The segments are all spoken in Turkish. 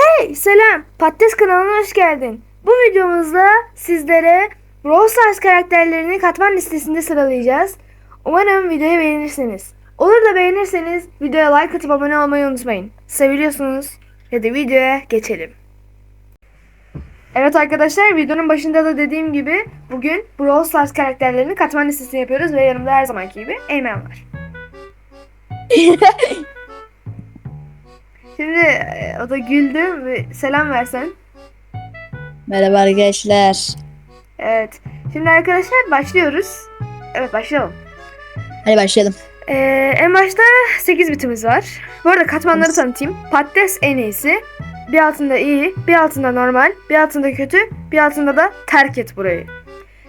Hey selam Patates kanalına hoş geldin. Bu videomuzda sizlere Brawl karakterlerini katman listesinde sıralayacağız. Umarım videoyu beğenirsiniz. Olur da beğenirseniz videoya like atıp abone olmayı unutmayın. Seviyorsunuz. Hadi videoya geçelim. Evet arkadaşlar videonun başında da dediğim gibi bugün Brawl karakterlerini katman listesini yapıyoruz ve yanımda her zamanki gibi Eymen var. Şimdi e, o da güldü ve selam versen. Merhaba arkadaşlar. Evet. Şimdi arkadaşlar başlıyoruz. Evet başlayalım. Hadi başlayalım. Ee, en başta 8 bitimiz var. Bu arada katmanları tanıtayım. Patates en iyisi. Bir altında iyi, bir altında normal, bir altında kötü, bir altında da terk et burayı.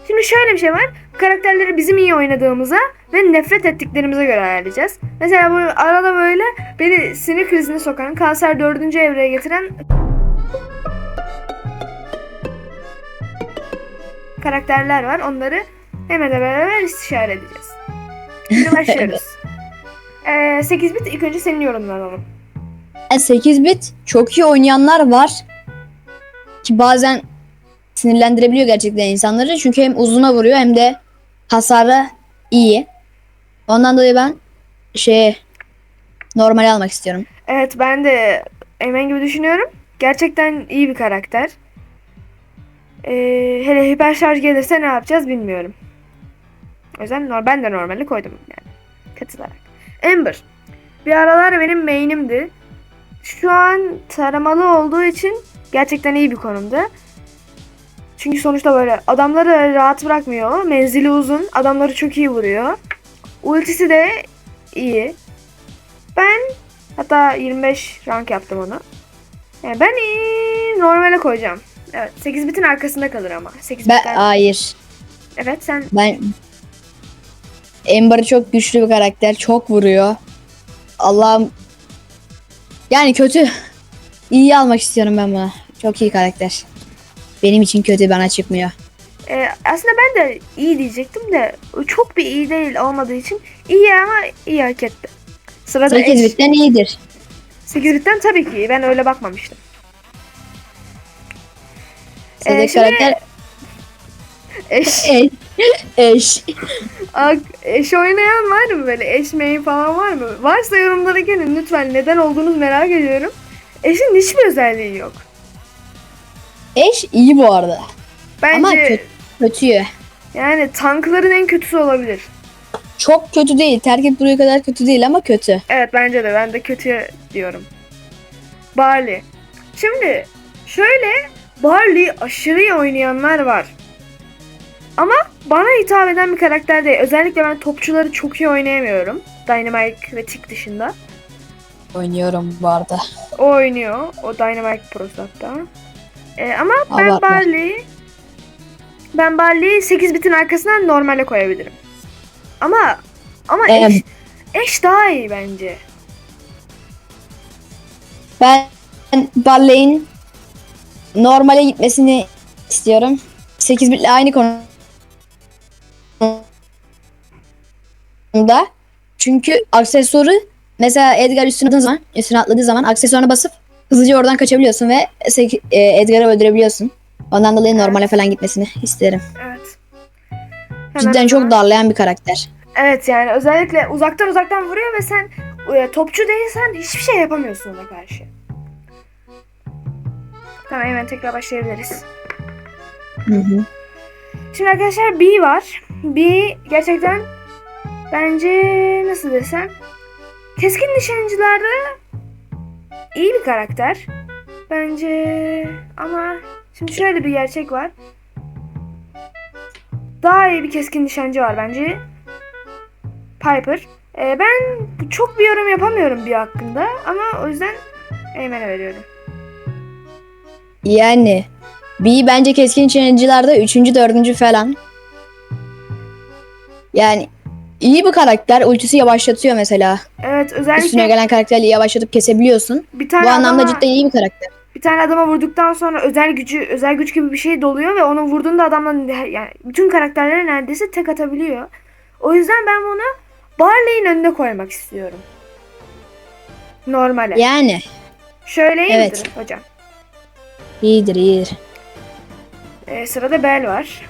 Şimdi şöyle bir şey var. Bu karakterleri bizim iyi oynadığımıza ve nefret ettiklerimize göre ayarlayacağız. Mesela bu arada böyle beni sinir krizine sokan, kanser dördüncü evreye getiren karakterler var. Onları hemen beraber istişare edeceğiz. Şimdi başlıyoruz. Ee, 8 bit ilk önce senin yorumunu alalım. Yani 8 bit çok iyi oynayanlar var. Ki bazen sinirlendirebiliyor gerçekten insanları. Çünkü hem uzuna vuruyor hem de hasarı iyi. Ondan dolayı ben şey normal almak istiyorum. Evet ben de Eymen gibi düşünüyorum. Gerçekten iyi bir karakter. Ee, hele hiper şarj gelirse ne yapacağız bilmiyorum. O yüzden ben de normali koydum yani. Katılarak. Amber. Bir aralar benim main'imdi. Şu an taramalı olduğu için gerçekten iyi bir konumda. Çünkü sonuçta böyle adamları rahat bırakmıyor. Menzili uzun. Adamları çok iyi vuruyor. Ultisi de iyi. Ben Hatta 25 rank yaptım onu. Yani ben iyi, normale koyacağım. Evet 8 bitin arkasında kalır ama. 8 Ben bitten. hayır. Evet sen Ben Amber çok güçlü bir karakter. Çok vuruyor. Allah'ım yani kötü. İyi almak istiyorum ben bunu. Çok iyi karakter. Benim için kötü bana çıkmıyor. E, aslında ben de iyi diyecektim de çok bir iyi değil olmadığı için iyi ama iyi hak etti. Sırada 8 Ash. bitten iyidir. 8 bitten tabii ki iyi. Ben öyle bakmamıştım. Ee, şimdi- karakter Eş, eş. eş. Ak- eş oynayan var mı böyle? Eş main falan var mı? Varsa yorumlara gelin lütfen. Neden olduğunu merak ediyorum. Eşin hiçbir özelliği yok. Eş iyi bu arada. Bence Ama kötü. Kötü. yani tankların en kötüsü olabilir. Çok kötü değil. Terk et buraya kadar kötü değil ama kötü. Evet bence de ben de kötü diyorum. Barley. Şimdi şöyle Barley aşırı iyi oynayanlar var. Ama bana hitap eden bir karakter değil. Özellikle ben topçuları çok iyi oynayamıyorum. Dynamite ve Tick dışında. Oynuyorum bu arada. O oynuyor. O Dynamite Pro'su hatta. Ee, ama ben Abartma. Barley'i ben Barley'i 8 bitin arkasından normale koyabilirim. Ama ama Em. eş, eş daha iyi bence. Ben Barley'in normale gitmesini istiyorum. 8 bitle aynı konuda. Çünkü aksesuarı mesela Edgar üstüne atladığın zaman, üstüne atladığı zaman aksesuarına basıp hızlıca oradan kaçabiliyorsun ve e, Edgar'ı öldürebiliyorsun. Ondan dolayı normale falan gitmesini isterim. Evet. Hemen Cidden çok darlayan bir karakter. Evet yani özellikle uzaktan uzaktan vuruyor ve sen e, topçu değilsen hiçbir şey yapamıyorsun ona karşı. Tamam hemen tekrar başlayabiliriz. Hı hı. Şimdi arkadaşlar B var. B gerçekten bence nasıl desem keskin nişancılarda iyi bir karakter. Bence ama şimdi şöyle bir gerçek var. Daha iyi bir keskin nişancı var bence. Piper. Ee, ben çok bir yorum yapamıyorum bir hakkında ama o yüzden Eymen'e veriyorum. Yani B bence keskin nişancılarda 3. 4. falan. Yani iyi bir karakter. Ultisi yavaşlatıyor mesela. Evet Üstüne özellikle gelen karakterleri yavaşlatıp kesebiliyorsun. bir tane Bu anlamda cidden iyi bir karakter. Bir tane adama vurduktan sonra özel gücü özel güç gibi bir şey doluyor ve onu vurduğunda adamdan yani bütün karakterlere neredeyse tek atabiliyor. O yüzden ben bunu Barley'in önüne koymak istiyorum. Normale. Yani Şöyle iyi Evet. hocam? İyidir iyidir. Ee, sırada Bel var.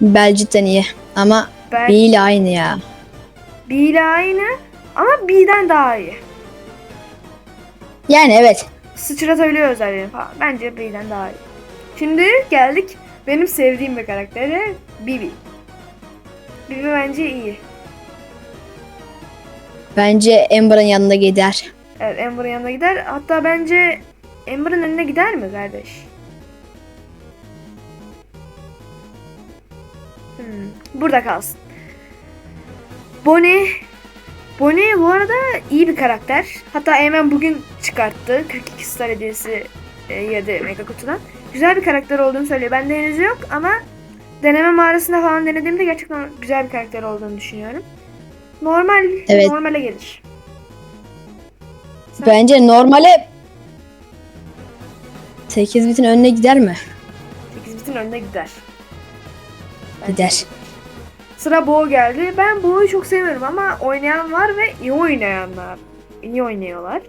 Bel cidden iyi. Ama Bel B ile aynı ya. B ile aynı ama B'den daha iyi. Yani evet. Sıçratabiliyor özelliğini falan. Bence B'den daha iyi. Şimdi geldik benim sevdiğim bir karaktere Bibi. Bibi bence iyi. Bence Amber'ın yanında gider. Evet Amber'ın yanına gider. Hatta bence Amber'ın önüne gider mi kardeş? Hmm, burada kalsın. Bonnie Bonnie bu arada iyi bir karakter. Hatta Eymen bugün çıkarttı. 42 star hediyesi e, yedi mega kutudan. Güzel bir karakter olduğunu söylüyor. Bende henüz yok ama deneme mağarasında falan denediğimde gerçekten güzel bir karakter olduğunu düşünüyorum. Normal, Evet. normale gelir. Sen- Bence normale 8 bitin önüne gider mi? 8 bitin önüne gider. Bence. Gider. Sıra Bo geldi. Ben Bo'yu çok sevmiyorum ama oynayan var ve iyi oynayanlar. İyi oynuyorlar.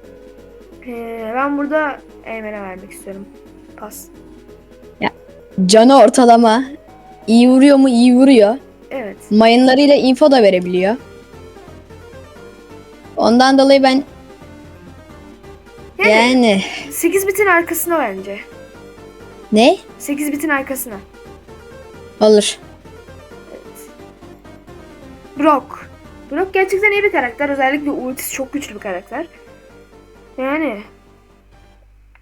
Ee, ben burada Eymen'e vermek istiyorum. Pas. Canı ortalama. İyi vuruyor mu? İyi vuruyor. Evet. Mayınlarıyla info da verebiliyor. Ondan dolayı ben Yani, yani 8 bitin arkasına bence. ne? 8 bitin arkasına. Olur. Brock. Brock gerçekten iyi bir karakter. Özellikle ultisi çok güçlü bir karakter. Yani.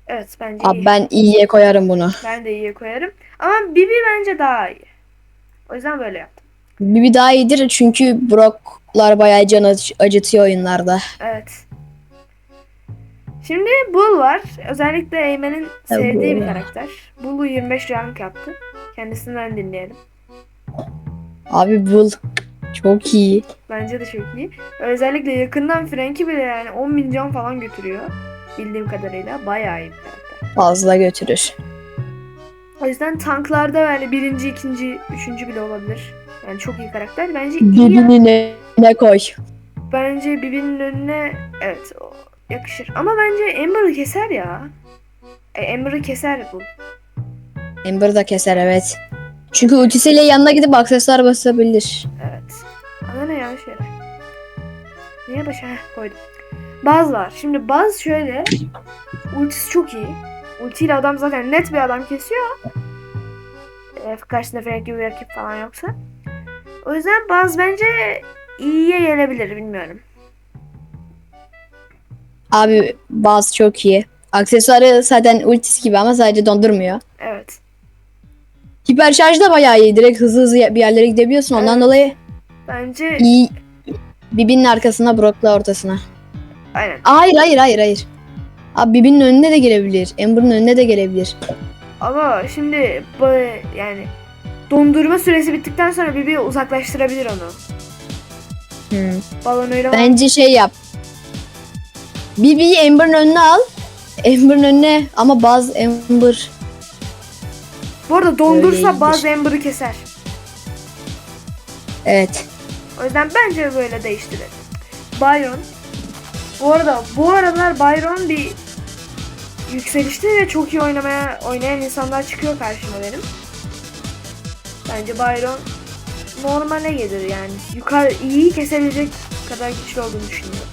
Evet bence iyi. Abi ben iyiye koyarım bunu. Ben de iyiye koyarım. Ama Bibi bence daha iyi. O yüzden böyle yaptım. Bibi daha iyidir çünkü Brock'lar bayağı can acı- acıtıyor oyunlarda. Evet. Şimdi Bull var. Özellikle Eymen'in sevdiği Bull bir karakter. Bull'u 25 rank yaptı. Kendisinden dinleyelim. Abi Bull çok iyi. Bence de çok iyi. Özellikle yakından Frank'i bile yani 10 bin can falan götürüyor. Bildiğim kadarıyla. Bayağı iyi. Fazla götürür. O yüzden tanklarda yani birinci, ikinci, üçüncü bile olabilir. Yani çok iyi karakter. Bence iyi. Bibi'nin önüne koy. Bence Bibi'nin önüne evet o yakışır. Ama bence Amber'ı keser ya. E, Amber'ı keser bu. Amber da keser evet. Çünkü ultisiyle yanına gidip aksesuar basabilir. Evet. Ama ne yanlış yere. Niye başa Heh, koydum. Baz var. Şimdi Baz şöyle. Ultisi çok iyi. Ultiyle adam zaten net bir adam kesiyor. E, karşısında Frank gibi bir rakip falan yoksa. O yüzden Baz bence iyiye gelebilir bilmiyorum. Abi bazı çok iyi. Aksesuarı zaten ultisi gibi ama sadece dondurmuyor. Evet. Hiper şarj da bayağı iyi. Direkt hızlı hızlı bir yerlere gidebiliyorsun. Ondan Evet. dolayı Bence iyi. Bibi'nin arkasına Brock'la ortasına. aynen. Hayır hayır hayır hayır. Abi Bibi'nin önüne de gelebilir. Amber'ın önüne de gelebilir. Ama şimdi bu yani dondurma süresi bittikten sonra Bibi uzaklaştırabilir onu. Hmm. Balonuyla Bence şey yap. Bibi'yi Amber'ın önüne al. Amber'ın önüne ama baz Amber. Bu arada dondursa bazı Amber'ı keser. Evet. O yüzden bence böyle değiştirelim. Byron. Bu arada bu aralar Byron bir yükselişte ve çok iyi oynamaya oynayan insanlar çıkıyor karşıma benim. Bence Byron normale gelir yani. Yukarı iyi kesebilecek kadar güçlü olduğunu düşünüyorum.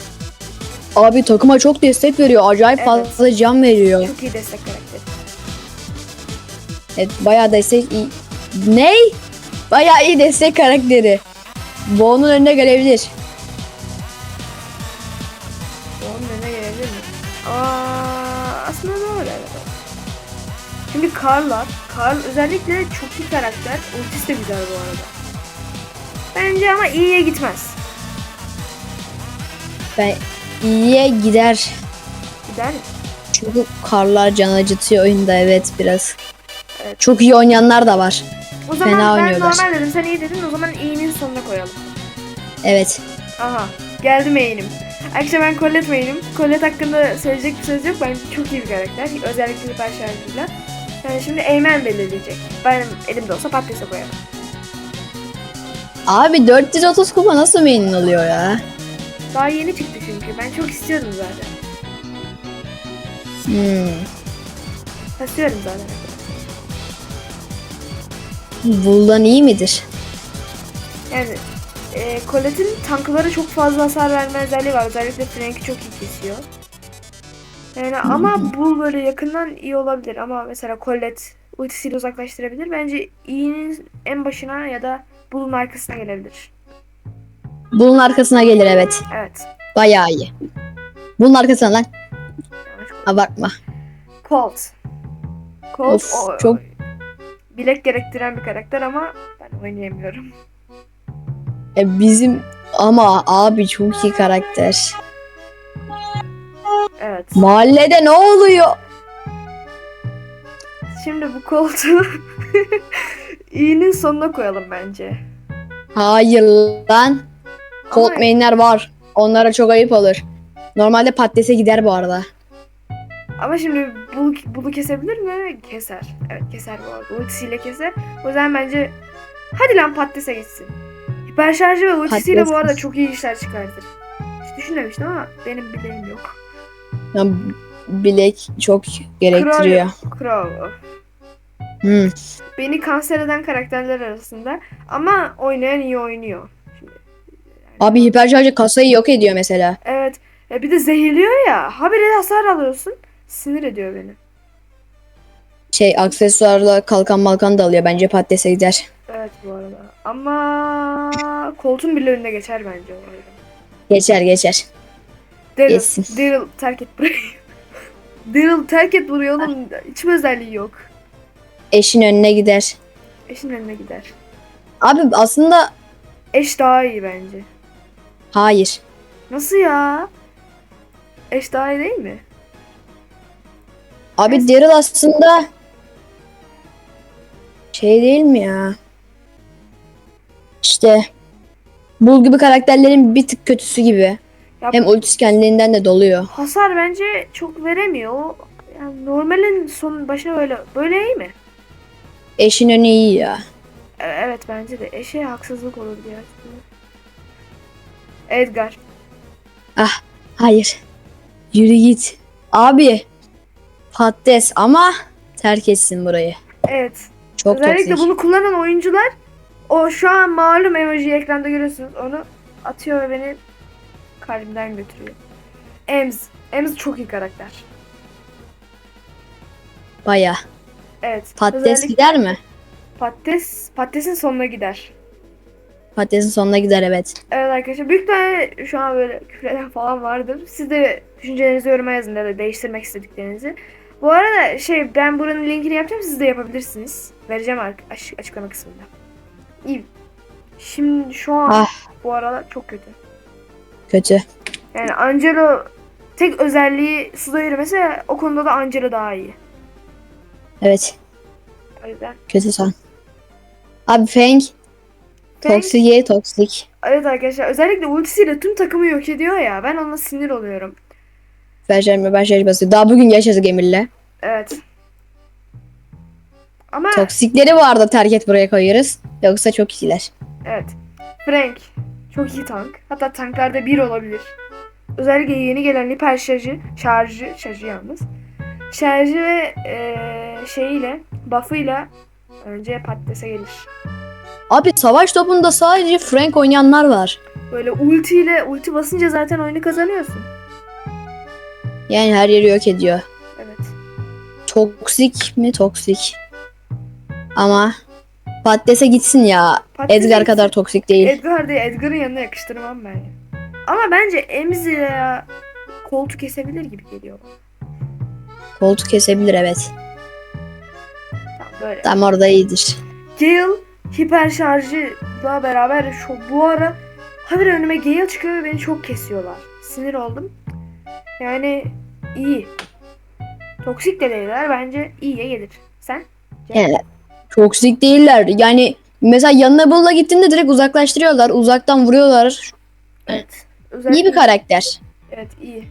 Abi takıma çok destek veriyor. Acayip Evet. fazla can veriyor. Çok iyi destek karakteri. Evet bayağı destek iyi. Ney? Bayağı iyi destek karakteri. Bo'nun önüne gelebilir. Onun önüne gelebilir mi? Aa, aslında doğru evet. Şimdi Karlar. Karl özellikle çok iyi karakter. Ultisi de güzel bu arada. Bence ama iyiye gitmez. Ben iyiye gider. Gider mi? Çünkü karlar can acıtıyor oyunda evet biraz. Evet. Çok iyi oynayanlar da var. O zaman Fena ben oynuyorlar. normal dedim. Sen iyi dedin. O zaman iyinin sonuna koyalım. Evet. Aha. Geldi main'im. Arkadaşlar ben Colette main'im. Colette hakkında söyleyecek bir söz yok. Bence çok iyi bir karakter. Özellikle hiper şarjıyla. Yani şimdi Eymen belirleyecek. Benim elimde olsa patatese koyarım. Abi 430 kupa nasıl main oluyor ya? Daha yeni çıktı çünkü. Ben çok istiyordum zaten. Hmm. Kasıyorum zaten. Bull'dan iyi midir? Yani e, Colette'in tanklara çok fazla hasar verme özelliği var. Özellikle Frank'i çok iyi kesiyor. Yani ama Bull böyle yakından iyi olabilir ama mesela Colette ultisiyle uzaklaştırabilir. Bence E'nin en başına ya da Bull'un arkasına gelebilir. Bull'un arkasına gelir evet. Evet. Bayağı iyi. Bull'un arkasına lan. Abartma. Colt. Colt Of, o- çok- bilek gerektiren bir karakter ama ben oynayamıyorum. E, bizim ama abi çok iyi karakter. Evet. Mahallede ne oluyor? Şimdi bu Colt'u E'nin sonuna koyalım bence. Hayır lan. Colt var. Onlara çok ayıp olur. Normalde patatese gider bu arada. Ama şimdi bulu, bulu kesebilir mi? Keser. Evet keser bu arada. Ultisiyle keser. O yüzden bence hadi lan patatese gitsin. Hiper şarjı ve ultisiyle bu arada çok iyi işler çıkartır. Hiç düşünmemiştim ama benim bileğim yok. Ya, bilek çok gerektiriyor. Crow. Crow. Hmm. Beni kanser eden karakterler arasında. Ama oynayan iyi oynuyor. Şimdi, Abi hiperşarjı kasayı yok ediyor mesela. evet. E bir de zehirliyor ya. Habire hasar alıyorsun. Sinir ediyor beni. Şey aksesuarla kalkan malkan da alıyor. Bence patatese gider. Evet bu arada. Ama koltuğun bile önüne geçer bence o arada. Geçer geçer. Daryl, Geçsin. Daryl terk et burayı. Daryl terk et burayı oğlum. Hiçbir özelliği yok. Eşin önüne gider. Eşin önüne gider. Abi aslında Eş daha iyi bence. hayır. Nasıl ya? Eş daha iyi değil mi? Abi Daryl aslında şey değil mi ya? İşte Bull gibi karakterlerin bir tık kötüsü gibi. Ya Hem ultisi kendiliğinden de doluyor. hasar bence çok veremiyor. Yani normalin son başına böyle böyle iyi mi? Eşin önü iyi ya. E- Evet bence de. Eşe haksızlık olur diye. Edgar. Hayır. Yürü git. Abi patates ama terk etsin burayı. Evet. Çok Özellikle toksik. bunu kullanan oyuncular o şu an malum emojiyi ekranda görüyorsunuz. Onu atıyor ve beni kalbimden götürüyor. Ems. Ems çok iyi karakter. Baya. Evet. Patates gider mi? Patates, patatesin sonuna gider. Patatesin sonuna gider evet. Evet arkadaşlar büyük tane şu an böyle küfreden falan vardır. Siz de düşüncelerinizi yoruma yazın ya da değiştirmek istediklerinizi. Bu arada şey ben buranın linkini yapacağım siz de yapabilirsiniz. Vereceğim ar- aç- açıklama kısmında. İyi. Şimdi şu an Ah. bu aralar çok kötü. Kötü. Yani Angelo tek özelliği suda yürümesi o konuda da Angelo daha iyi. Evet. O yüzden. Kötü son. Abi Feng toksik toksik. Evet arkadaşlar özellikle ultisiyle tüm takımı yok ediyor ya ben ona sinir oluyorum. Ben şey basıyor. Daha bugün yaşadık Emir'le. Evet. Ama Toksikleri bu arada terk et buraya koyuyoruz. Yoksa çok iyiler. evet. Frank çok iyi tank. Hatta tanklarda bir olabilir. Özellikle yeni gelen hiper şarjı, şarjı, şarjı yalnız. Şarjı ve eee, şeyiyle, buff'ıyla önce patatese gelir. Abi savaş topunda sadece Frank oynayanlar var. Böyle ultiyle, ulti basınca zaten oyunu kazanıyorsun. Yani her yeri yok ediyor. Evet. Toksik mi toksik? Ama patatese gitsin ya. Patatese Edgar gitsin. kadar toksik değil. Edgar diye Edgar'ın yanına yakıştırmam ben. Ama bence Emzi ya koltuğu kesebilir gibi geliyor. Koltuk kesebilir evet. Tamam böyle. Tam orada iyidir. Gale hiper şarjıyla beraber şu bu ara habire önüme Gale çıkıyor ve beni çok kesiyorlar. Sinir oldum. Yani iyi. Toksik de değiller. Bence iyiye gelir. Sen? Yani toksik değiller. Yani mesela yanına bulla gittiğinde direkt uzaklaştırıyorlar. Uzaktan vuruyorlar. Evet. Özellikle, İyi bir karakter. Evet iyi.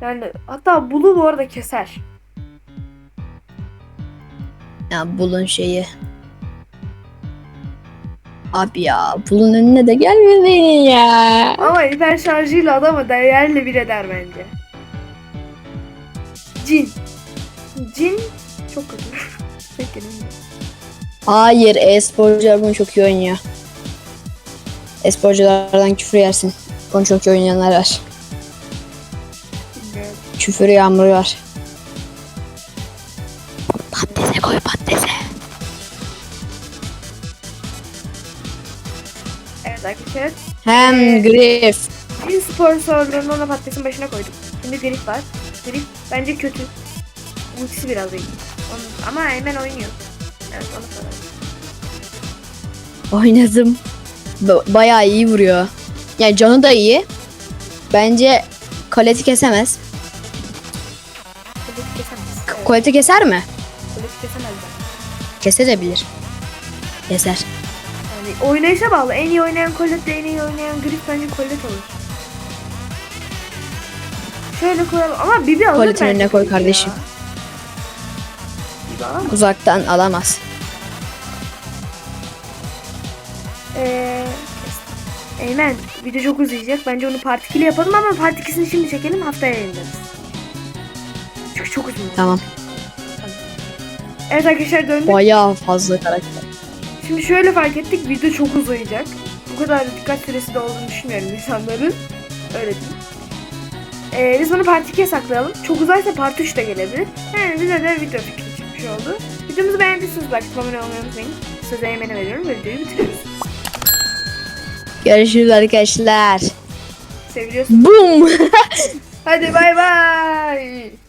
Yani hatta Bulu bu arada keser. Ya bulun şeyi. Abi ya bulun önüne de gelmeyin ya. Ama hiper şarjıyla adamı değerli bir eder bence. Jin. Jin çok kötü. Kelime. Hayır e-sporcular bunu çok iyi oynuyor. E-sporculardan küfür yersin. Bunu çok iyi oynayanlar var. Bilmiyorum. Küfür yağmuru var. Patatese koy patatese. Evet arkadaşlar. Hem grif. Bütün sponsorlarını ona patatesin başına koydum. Şimdi grip var. Grip bence kötü. Ultisi biraz iyi. Onun, ama hemen oynuyor. Evet onu soralım. Oynadım. Ba- bayağı iyi vuruyor. Yani canı da iyi. Bence koleti kesemez. Kuleti kesemez. Evet, Koleti keser mi? kuleti kesemez. Kesebilir. Keser. Yani oynayışa bağlı. En iyi oynayan Colette en iyi oynayan Grip bence Colette olur. Şöyle koyalım ama Bibi alır bence önüne koy Bibi ya. kardeşim. Bibi alamaz. Uzaktan alamaz. Eee... Eymen video çok uzayacak. Bence onu part 2'li yapalım ama part 2'sini şimdi çekelim haftaya yayınlarız. Çünkü çok uzun. Tamam. Evet arkadaşlar döndük. Bayağı fazla karakter. Şimdi şöyle fark ettik video çok uzayacak. Bu kadar dikkat süresi de olduğunu düşünmüyorum insanların. Öyle değil. Ee, biz bunu part 2'ye saklayalım. Çok uzarsa part 3 de gelebilir. Yani bize de video fikri çıkmış oldu. Videomuzu beğendiyseniz like abone olmayı unutmayın. Sözü Eymen'e veriyorum ve videoyu bitiriyoruz. Görüşürüz arkadaşlar. Seviliyorsun. Boom. Hadi bay bay.